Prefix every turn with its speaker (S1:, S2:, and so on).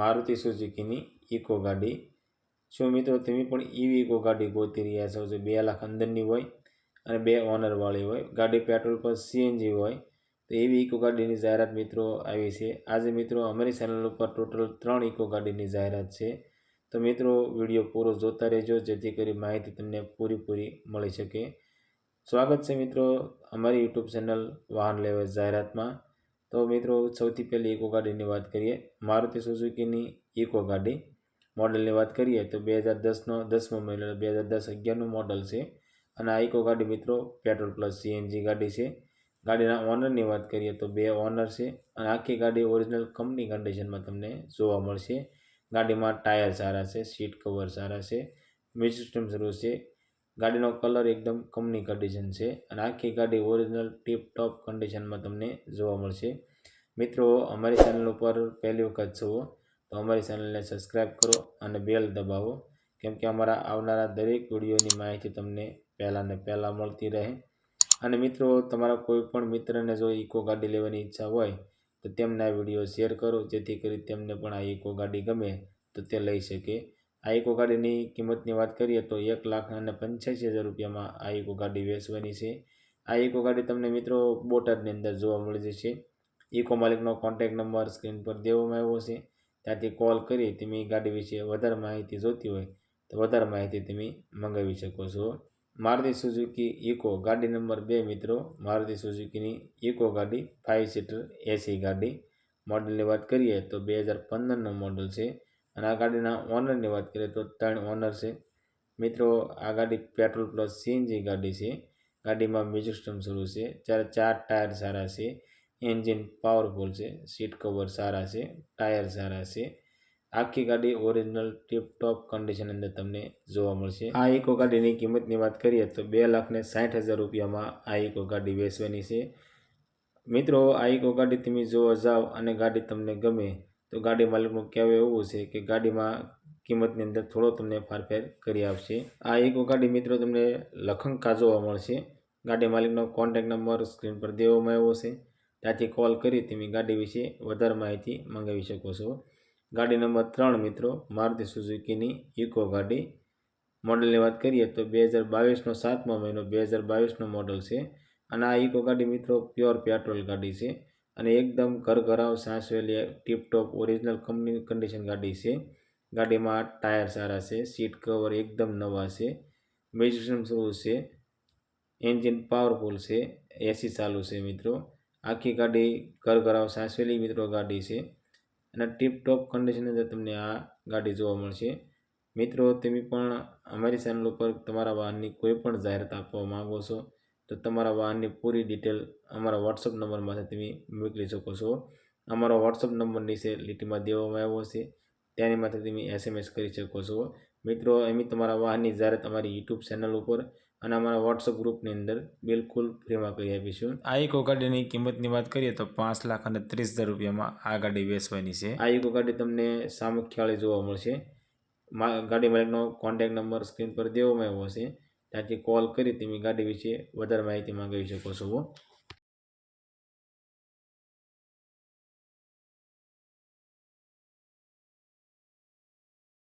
S1: મારુતિ સુઝુકીની ઇકો ગાડી. શું મિત્રો તમે પણ એવી ઇકો ગાડી ગોતી રહ્યા છો જે બે લાખ અંદરની હોય અને બે ઓનરવાળી હોય? ગાડી પેટ્રોલ પર સીએનજી હોય, તો એવી ઇકો ગાડીની જાહેરાત મિત્રો આવી છે. આજે મિત્રો અમારી ચેનલ ઉપર ટોટલ ત્રણ ઇકો ગાડીની જાહેરાત છે. તો મિત્રો, વીડિયો પૂરો જોતા રહેજો, જેથી કરી માહિતી તમને પૂરીપૂરી મળી શકે. સ્વાગત છે મિત્રો અમારી યુટ્યુબ ચેનલ વાહન લેવા જાહેરાતમાં. તો મિત્રો, સૌથી પહેલી ઇકો ગાડીની વાત કરીએ. મારુતિ સુઝુકીની ઇકો ગાડી મોડલની વાત કરીએ તો બે હજાર દસનો, દસમો મહિનો બે હજાર દસ અગિયારનું મોડલ છે. અને આ ઇકો ગાડી મિત્રો પેટ્રોલ પ્લસ સીએનજી ગાડી છે. ગાડીના ઓનરની વાત કરીએ તો બે ઓનર છે અને આખી ગાડી ઓરિજિનલ કંપની કન્ડિશનમાં તમને જોવા મળશે. ગાડીમાં ટાયર સારા છે સીટ કવર સારા છે મ્યુઝિક સિસ્ટમ શરૂ છે. ગાડીનો કલર એકદમ કંપની કન્ડિશન છે અને આખી ગાડી ઓરિજિનલ ટીપ ટોપ કન્ડિશનમાં તમને જોવા મળશે. મિત્રો, અમારી ચેનલ ઉપર પહેલી વખત જુઓ તો અમારી ચેનલને સબસ્ક્રાઈબ કરો અને બેલ દબાવો, કેમ કે અમારા આવનારા દરેક વિડીયોની માહિતી તમને પહેલાં ને પહેલાં મળતી રહે. અને મિત્રો, તમારા કોઈ પણ મિત્રને જો ઇકો ગાડી લેવાની ઈચ્છા હોય, તો તેમના વીડિયો શેર કરો, જેથી કરી તેમને પણ આ ઇકો ગાડી ગમે, તો તે લઈ શકે. આ ઇકો ગાડીની કિંમતની વાત કરીએ તો એક લાખ અને પંચ્યાસી હજાર રૂપિયામાં આ ઇકો ગાડી વેચવાની છે. આ ઇકો ગાડી તમને મિત્રો બોટાદની અંદર જોવા મળી જશે ઇકો માલિકનો કોન્ટેક નંબર સ્ક્રીન પર દેવામાં આવ્યો છે. ત્યાંથી કોલ કરી તમે ગાડી વિશે વધારે માહિતી જોતી હોય તો વધારે માહિતી તમે મંગાવી શકો છો. મારુતિ સુઝુકી ઇકો ગાડી નંબર બે મિત્રો, મારુતિ સુઝુકીની ઇકો ગાડી ફાઇવ સીટર એસી ગાડી. મોડલની વાત કરીએ તો બે હજાર પંદરનું મોડલ છે. અને આ ગાડીના ઓનરની વાત કરીએ તો ત્રણ ઓનર છે. મિત્રો, આ ગાડી પેટ્રોલ પ્લસ સીએનજી ગાડી છે. ગાડીમાં મ્યુઝિક શરૂ છે. જ્યારે ચાર ટાયર સારા છે. એન્જિન પાવરફુલ છે. સીટ કવર સારા છે. ટાયર સારા છે. આખી ગાડી ઓરિજિનલ ટીપ ટોપ કન્ડિશન અંદર તમને જોવા મળશે. આ ઇકો ગાડીની કિંમતની વાત કરીએ તો બે લાખને સાઠ હજાર રૂપિયામાં આ ઇકો ગાડી વેચવાની છે. મિત્રો, આ ઇકો ગાડી તમે જોવા જાઓ અને ગાડી તમને ગમે તો ગાડી માલિકનું કહેવું એવું છે કે ગાડીમાં કિંમતની અંદર થોડો તમને ફારફેર કરી આપશે. આ ઇકો ગાડી મિત્રો તમને લખંકા જોવા મળશે. ગાડી માલિકનો કોન્ટેક નંબર સ્ક્રીન પર દેવામાં આવ્યો છે. ત્યાંથી કોલ કરી તમે ગાડી વિશે વધારે માહિતી મંગાવી શકો છો. ગાડી નંબર ત્રણ મિત્રો, મારુતિ સુઝુકીની ઇકો ગાડી. મોડલની વાત કરીએ તો બે હજાર બાવીસનો સાતમો મહિનો, બે હજાર બાવીસનો મોડલ છે. અને આ ઇકો ગાડી મિત્રો પ્યોર પેટ્રોલ ગાડી છે. અને એકદમ કરકરાવ સાસવેલી ટીપટોપ ઓરિજિનલ કંપની કન્ડિશન ગાડી છે. ગાડીમાં ટાયર સારા છે સીટ કવર એકદમ નવા છે મેજિસ્ટ્રેશન શરૂ છે એન્જિન પાવરફુલ છે એસી ચાલુ છે મિત્રો. આખી ગાડી કરકરાવ સાસવેલી મિત્રો ગાડી છે. અને ટીપટોપ કન્ડિશન અંદર તમને આ ગાડી જોવા મળશે. મિત્રો, તમે પણ અમારી ચેનલ ઉપર તમારા વાહનની કોઈ પણ જાહેરાત આપવા માંગો છો તો તમારા વાહનની પૂરી ડિટેલ અમારા વોટ્સઅપ નંબરમાંથી તમે મોકલી શકો છો. અમારો વોટ્સઅપ નંબર નીચે લીટીમાં દેવામાં આવ્યો છે. ત્યાંની માથે તમે એસએમએસ કરી શકો છો. મિત્રો અમે તમારા વાહનની જાહેરાત અમારી યુટ્યુબ ચેનલ ઉપર અને અમારા વોટ્સઅપ ગ્રુપની અંદર બિલકુલ ફ્રીમાં કરી આપીશું. આ ઇકો ગાડીની કિંમતની વાત કરીએ તો પાંચ લાખ અને ત્રીસ હજાર રૂપિયામાં આ ગાડી વેચવાની છે. આ ઇકો ગાડી તમને સામુખ્યાળી જોવા મળશે. મા ગાડી માલિકનો કોન્ટેક નંબર સ્ક્રીન પર દેવામાં આવ્યો છે. ત્યાંથી કોલ કરી તમે ગાડી વિશે વધારે માહિતી માંગવી શકો છો